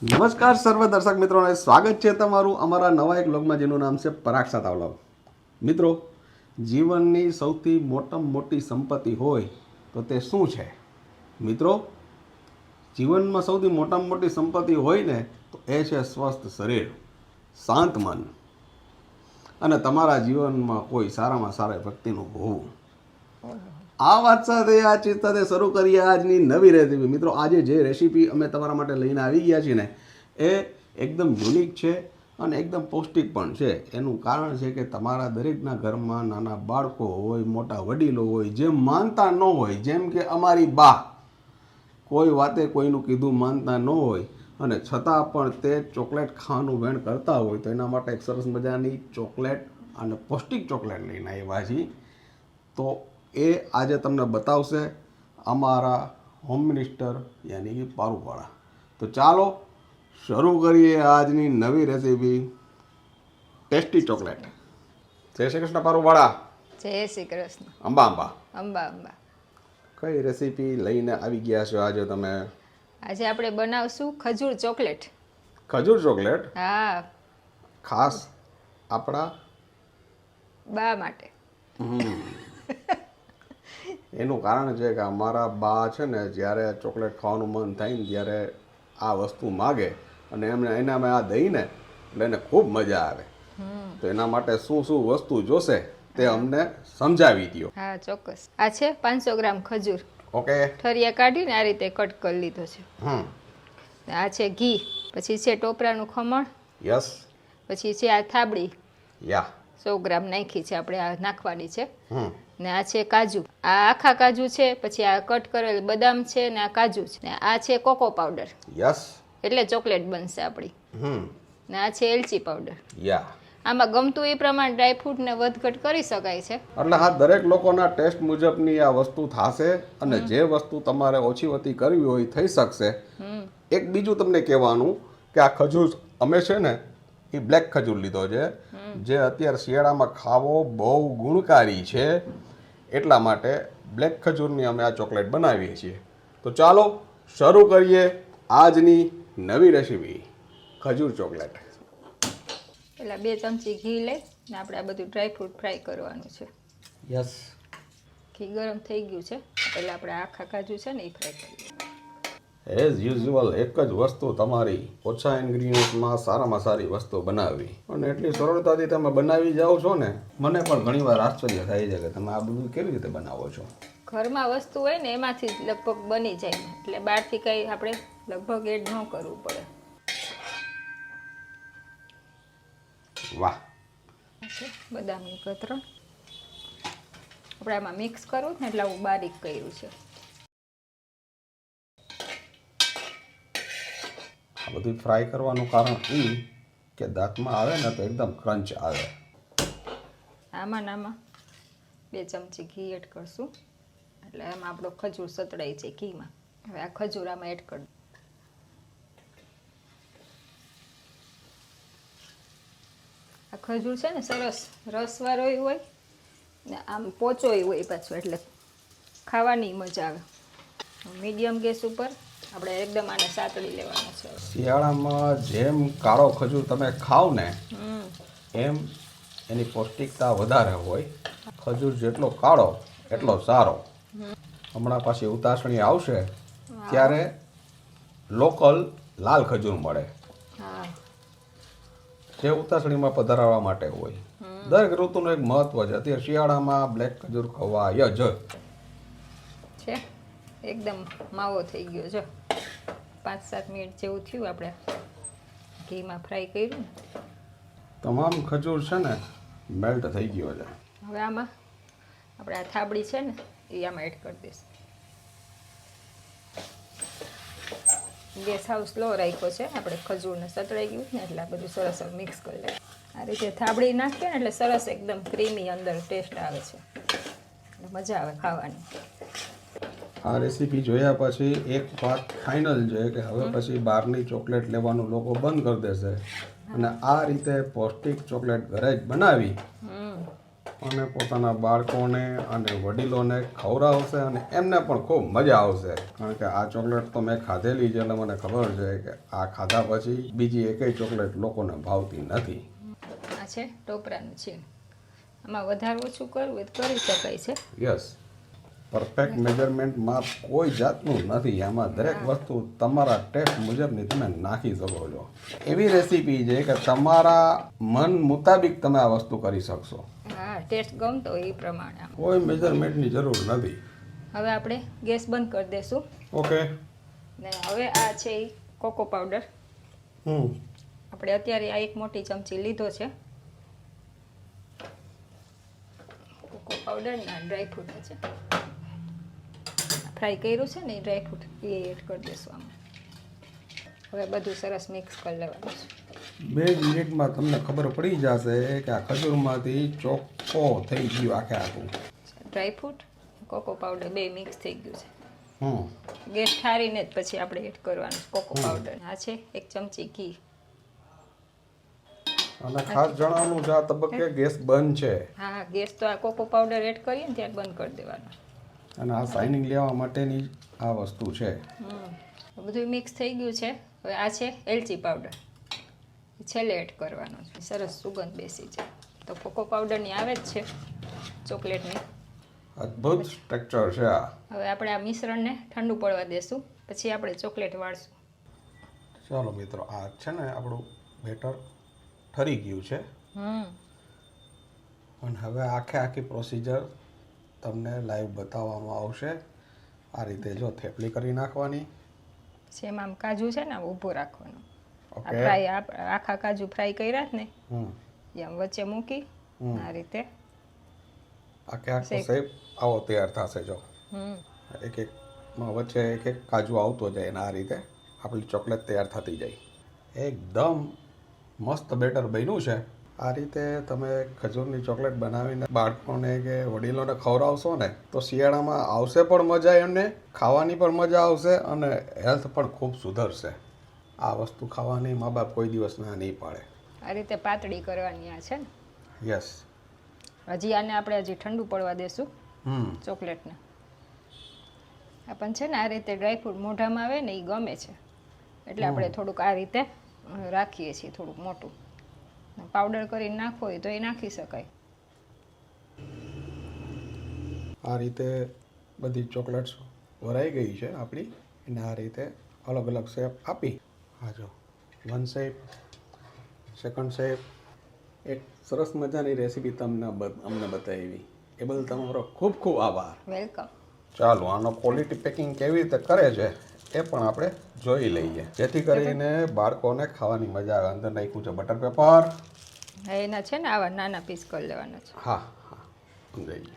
નમસ્કાર સર્વ દર્શક મિત્રોને. સ્વાગત છે તમારું અમારા નવા એક બ્લોગમાં જેનું નામ છે પરાગ તાવલાવ મિત્રો, જીવનની સૌથી મોટામાં મોટી સંપત્તિ હોય તો તે શું છે? મિત્રો, જીવનમાં સૌથી મોટામાં મોટી સંપત્તિ હોય ને તો એ છે સ્વસ્થ શરીર, શાંત મન અને તમારા જીવનમાં કોઈ સારામાં સારા વ્યક્તિનું હોવું. આ વાત સાથે આ ચીજ સાથે શરૂ કરીએ આજની નવી રેસીપી મિત્રો, આજે જે રેસીપી અમે તમારા માટે લઈને આવી ગયા છીએ ને, એ એકદમ યુનિક છે અને એકદમ પૌષ્ટિક પણ છે. એનું કારણ છે કે તમારા દરેકના ઘરમાં નાના બાળકો હોય, મોટા વડીલો હોય જે માનતા ન હોય, જેમ કે અમારી બા, કોઈ વાતે કોઈનું કીધું માનતા ન હોય, અને છતાં પણ તે ચોકલેટ ખાવાનું વેણ કરતા હોય, તો એના માટે એક સરસ મજાની ચોકલેટ અને પૌષ્ટિક ચોકલેટ લઈને આવ્યા છીએ. તો એ આજે તમને બતાવશે અમારા હોમ મિનિસ્ટર યાની કે પારુવાળા તો ચાલો શરૂ કરીએ આજની નવી રેસીપી ટેસ્ટી ચોકલેટ જય શ્રી કૃષ્ણ પારુવાળા જય શ્રી કૃષ્ણ. અંબા અંબા. અંબા અંબા. કઈ રેસીપી લઈને આવી ગયા છો આજે તમે? આજે આપણે બનાવશું ખજૂર ચોકલેટ. ખજૂર ચોકલેટ? હા. ખાસ આપણા બા માટે. એનું કારણ છે કે અમારા બા છે ને જ્યારે ચોકલેટ ખાવાનું મન થાય ને ત્યારે આ વસ્તુ માગે અને એમને એનામાં આ દઈને એટલે એને ખૂબ મજા આવે. તો એના માટે શું શું વસ્તુ જોશે તે અમને સમજાવી દો હા ચોક્કસ. આ છે પાંચસો ગ્રામ ખજૂર. ઓકે. ઠરિયા કાઢીને આ રીતે કટ કરી લીધો છે. હમ. આ છે ઘી પછી છે ટોપરાનું ખમણ યસ. પછી છે આ થાબડી. યા. સો ગ્રામ નાખી છે આપણે આ નાખવાની છે. ને આ છે કાજુ. આ આખા કાજુ છે પછી આ કટ કરેલ બદામ છે ને આ કાજુ છે. ને આ છે કોકો પાવડર. યસ. એટલે ચોકલેટ બનશે આપણી. ને આ છે એલચી પાવડર. યા. આમાં ગમતું એ પ્રમાણે ડ્રાયફ્રૂટને વધઘટ કરી શકાય છે. એટલે હા દરેક લોકોના ટેસ્ટ મુજબની આ વસ્તુ થશે અને જે વસ્તુ તમારે ઓછી વતી કરવી હોય થઈ શકશે. એક બીજું તમને કહેવાનું કે આ ખજૂર અમે છે ને એ બ્લેક ખજૂર લીધો છે. જે અત્યારે શિયાળામાં ખાવો બહુ ગુણકારી છે. એટલા માટે બ્લેક ખજૂરની અમે આ ચોકલેટ બનાવીએ છીએ. તો ચાલો શરૂ કરીએ આજની નવી રેસીપી ખજૂર ચોકલેટ. પેલા બે ચમચી ઘી લઈ ને આપણે આ બધું ડ્રાયફ્રૂટ ફ્રાય કરવાનું છે. યસ ઘી ગરમ થઈ ગયું છે. પહેલાં આપણે આખા કાજુ છે ને એ ફ્રાય કરીએ. એઝ યુઝ્યુઅલ એક જ વસ્તુ તમારી ઓછા ઇન્ગ્રીડિયન્ટમાં સારામાં સારી વસ્તુ બનાવવી. અને એટલી સરળતાથી તમે બનાવી જાઓ છો ને મને પણ ઘણીવાર આશ્ચર્ય થાય છે કે તમે આ બધું કેવી રીતે બનાવો છો? ઘરમાં વસ્તુ હોય ને એમાંથી જ લગભગ બની જાય. એટલે બહારથી કંઈ આપણે લગભગ એડ ન કરવું પડે. વાહ. બદામની કતરણ. આપણે આમાં મિક્સ કરવું ને એટલે હું બારીક કર્યું છે. બધું ફ્રાય કરવાનું કારણ એ કે દાંતમાં આવે ને તો એકદમ ક્રંચ આવે. આમાં નામાં બે ચમચી ઘી એડ કરશું. એટલે એમાં આપણો ખજૂર સતળાય છે ઘીમાં. હવે આ ખજૂર આમાં એડ કરું આ ખજૂર છે ને સરસ રસવાળો હોય ને આમ પોચોય હોય પાછો એટલે ખાવાની મજા આવે. મીડિયમ ગેસ ઉપર આપણે એકદમ આને સાતડી લેવાનો છે. શિયાળામાં જેમ કાળો ખજૂર તમે ખાવ ને એમ એની પૌષ્ટિકતા વધારે હોય. ખજૂર જેટલો કાળો એટલો સારો. હમણાં પાછી ઉતાસણી આવશે ત્યારે લોકલ લાલ ખજૂર મળે. જે ઉતાસણીમાં પધારવા માટે હોય. દરેક ઋતુનું એક મહત્વ છે. અત્યારે શિયાળામાં બ્લેક ખજૂર ખવાય જ. છે. એકદમ માવો થઈ ગયો જો. પાંચ સાત મિનિટ જેવું થયું આપણે ઘીમાં ફ્રાય કર્યું તમામ ખજૂર છે ને મેલ્ટ થઈ ગયો છે. હવે આમાં આપણે આ થાબડી છે ને એ આમાં એડ કરી દઈશું. ગેસ હાઉસ સ્લો રાખ્યો છે આપણે ખજૂરને સતળાઈ ગયું ને એટલે આ બધું સરસ મિક્સ કરી લઈએ. આ રીતે થાબડી નાખીએ ને એટલે સરસ એકદમ ક્રીમી અંદર ટેસ્ટ આવે છે. મજા આવે ખાવાની. આ રેસીપી જોયા પછી એક વાત ફાઇનલ છે કે હવે પછી બહારની ચોકલેટ લેવાનું લોકો બંધ કરી દેશે. અને આ રીતે પૌષ્ટિક ચોકલેટ ઘરે જ બનાવી. અને પોતાના બાળકોને અને વડીલોને ખવડાવશે અને એમને પણ ખૂબ મજા આવશે. કારણ કે આ ચોકલેટ તો મેં ખાધેલી છે એટલે મને ખબર છે કે આ ખાધા પછી બીજી એકેય ચોકલેટ લોકોને ભાવતી નથી. આ છે ટોપરાનું છે આમાં વધારે ઓછું કરવું એ કરી શકાય છે. યસ પરફેક્ટ મેજરમેન્ટમાં કોઈ જાતનું નથી. આમાં દરેક વસ્તુ તમારા ટેસ્ટ મુજબની તમે નાખી શકો છો. એવી રેસીપી છે કે તમારા મન મુતાબિક તમે આ વસ્તુ કરી શકશો. હા ટેસ્ટ ગમતો એ પ્રમાણે કોઈ મેજરમેન્ટની જરૂર નથી. હવે આપણે ગેસ બંધ કરી દઈશું ઓકે. ને હવે આ છે એ કોકો પાવડર હમ. આપણે અત્યારે આ એક મોટી ચમચી લીધો છે. કોકો પાવડર ને ડ્રાયફ્રૂટ છે. ફ્રાય કર્યું છે ને એ ડ્રાયફ્રૂટ એ એડ કરી દઈશું આમાં. હવે બધું સરસ મિક્સ કરી લેવાનું છે. બે મિનિટમાં તમને ખબર પડી જશે કે આ ખજૂરમાંથી ચોખ્ખો થઈ ગયો આખે આખું ડ્રાયફ્રૂટ કોકો પાવડર બે મિક્સ થઈ ગયું છે. હમ. ગેસ ઠારીને જ પછી આપણે એડ કરવાનું કોકો પાવડર આ છે એક ચમચી ઘી. અને ખાસ જણાવવાનું છે આ તબક્કે ગેસ બંધ છે. હા હા ગેસ તો આ કોકો પાવડર એડ કરીએ ને ત્યારે બંધ કરી દેવાનો. અને આ શાઇનિંગ લેવા માટેની આ વસ્તુ છે. બધું મિક્સ થઈ ગયું છે. હવે આ છે એલચી પાવડર છેલ્લે એડ કરવાનો છે. સરસ સુગંધ બેસી છે. તો કોકો પાવડરની આવે જ છે. ચોકલેટની અદ્ભુત સ્ટ્રક્ચર છે આ. હવે આપણે આ મિશ્રણને ઠંડુ પડવા દેશું. પછી આપણે ચોકલેટ વાળશું. ચાલો મિત્રો આ છે ને આપણું બેટર ઠરી ગયું છે. હમ. અને હવે આખે આખી પ્રોસિજર તમને લાઈવ બતાવવામાં આવશે. આ રીતે જો થેપલી કરી નાખવાની. સેમ આમ કાજુ છે ને ઊભો રાખવાનો. ઓકે ફ્રાય આખા કાજુ ફ્રાય કર્યા જ ને હમ. એ આમ વચ્ચે મૂકી. આ રીતે. આખે આખો. શેપ આવો તૈયાર થશે જો. હમ. એક એક વચ્ચે એક એક કાજુ આવતો જાય અને આ રીતે આપણી ચોકલેટ તૈયાર થતી જાય. એકદમ મસ્ત બેટર બન્યું છે. આ રીતે તમે ખજૂરની ચોકલેટ બનાવીને બાળકોને કે વડીલોને ખવડાવશો ને તો શિયાળામાં આવશે પણ મજા એમને ખાવાની પણ મજા આવશે અને હેલ્થ પણ ખૂબ સુધરશે. આ વસ્તુ ખાવાની મા બાપ કોઈ દિવસ ના નહીં પાડે. આ રીતે પાતળી કરવાની આ છે ને? યસ. હજી આને આપણે હજી ઠંડુ પડવા દેશું હમ. ચોકલેટને. આ પણ છે ને આ રીતે ડ્રાયફ્રૂટ મોઢામાં આવે ને એ ગમે છે. એટલે આપણે થોડુંક આ રીતે રાખીએ છીએ થોડુંક મોટું. પાવડર કરીને નાખવો હોય તો એ નાખી શકાય. આ રીતે બધી ચોકલેટ્સ ભરાઈ ગઈ છે આપણી. એને આ રીતે અલગ અલગ શેપ આપી. હા જો વન શેપ સેકન્ડ શેપ એક સરસ મજાની રેસીપી તમને અમને બતાવી. એ બદલ તમારો ખૂબ ખૂબ આભાર. વેલકમ ચાલો આનો ક્વોલિટી પેકિંગ કેવી રીતે કરે છે? એ પણ આપણે જોઈ લઈએ. જેથી કરીને બાળકોને ખાવાની મજા આવે. અંદર નાખ્યું છે બટર પેપર. હા એના છે ને આવા નાના પીસ કરી લેવાના છે. હા હા. સમજાઈ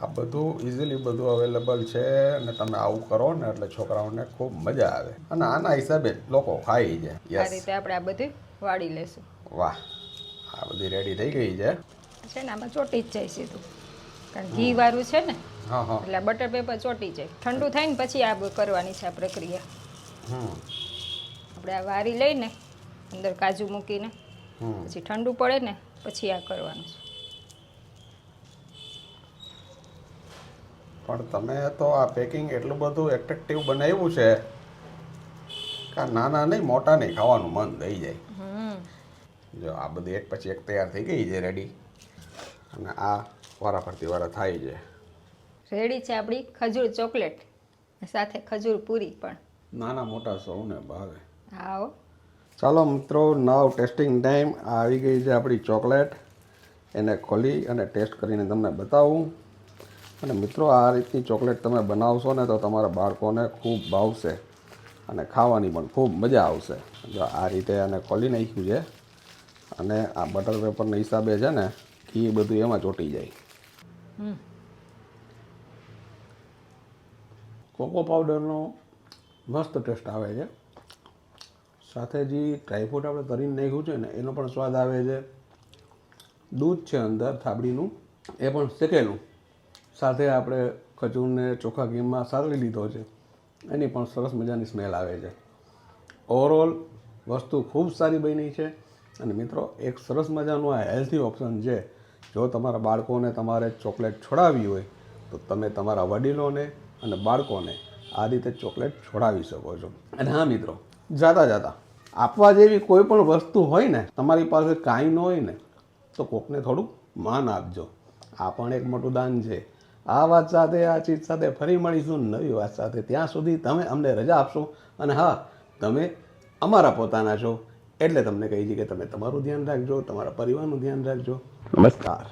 આ બધું ઇઝીલી બધું અવેલેબલ છે અને તમે આવું કરો ને એટલે છોકરાઓને ખૂબ મજા આવે. અને આના હિસાબે લોકો ખાઈ જાય. આ રીતે આપણે આ બધી વાળી લેશું. વાહ. આ બધી રેડી થઈ ગઈ છે. છે ને આમાં ચોટી જ જાય સીધું. કારણ ઘી વાળું છે ને એટલે બટર પેપર ચોટી જાય. ઠંડુ થાય ને પછી આ કરવાની છે આ પ્રક્રિયા. આપણે આ વારી લઈને અંદર કાજુ મૂકીને પછી ઠંડુ પડે ને પછી આ કરવાનું છે. પણ તમે તો આ પેકિંગ એટલું બધું એટ્રેક્ટિવ બનાવ્યું છે કે નાના નહીં મોટા નહીં ખાવાનું મન થઈ જાય. જો આ બધી એક પછી એક તૈયાર થઈ ગઈ છે રેડી અને આ વારા ફરતી વારા થાય છે. રેડી છે આપણી ખજૂર ચોકલેટ. સાથે ખજૂર પૂરી પણ. નાના મોટા સૌને ભાવે. આવો. ચાલો મિત્રો નાવ ટેસ્ટિંગ ટાઈમ આવી ગઈ છે આપણી ચોકલેટ. એને ખોલી અને ટેસ્ટ કરીને તમને બતાવું. અને મિત્રો આ રીતની ચોકલેટ તમે બનાવશો ને તો તમારા બાળકોને ખૂબ ભાવશે. અને ખાવાની પણ ખૂબ મજા આવશે. જો આ રીતે આને ખોલી નાખ્યું છે. અને આ બટર પેપરના હિસાબે છે ને ઘી બધું એમાં ચોંટી જાય હમ કોકો પાવડરનો મસ્ત ટેસ્ટ આવે છે. સાથે જે ડ્રાયફ્રૂટ આપણે તરીને નાખ્યું છે ને, એનો પણ સ્વાદ આવે છે. દૂધ છે અંદર, થાબડીનું, એ પણ શેકેલું. સાથે આપણે ખજૂરને ચોખા ઘીમાં સાતળી લીધો છે. એની પણ સરસ મજાની સ્મેલ આવે છે. ઓવરઓલ વસ્તુ ખૂબ સારી બની છે. અને મિત્રો, એક સરસ મજાનું આ હેલ્ધી ઓપ્શન છે. જો તમારા બાળકોને તમારે ચોકલેટ છોડાવવી હોય, તો તમે તમારા વડીલોને અને બાળકોને આ રીતે ચોકલેટ છોડાવી શકો છો. અને હા મિત્રો જાતા જાતા આપવા જેવી કોઈ પણ વસ્તુ હોય ને તમારી પાસે કાંઈ ન હોય ને તો કોકને થોડું માન આપજો. આ પણ એક મોટું દાન છે. આ વાત સાથે આ ચીજ સાથે ફરી મળીશું નવી વાત સાથે. ત્યાં સુધી તમે અમને રજા આપશો અને હા તમે અમારા પોતાના છો. એટલે તમને કહી છે કે તમે તમારું ધ્યાન રાખજો તમારા પરિવારનું ધ્યાન રાખજો. નમસ્કાર.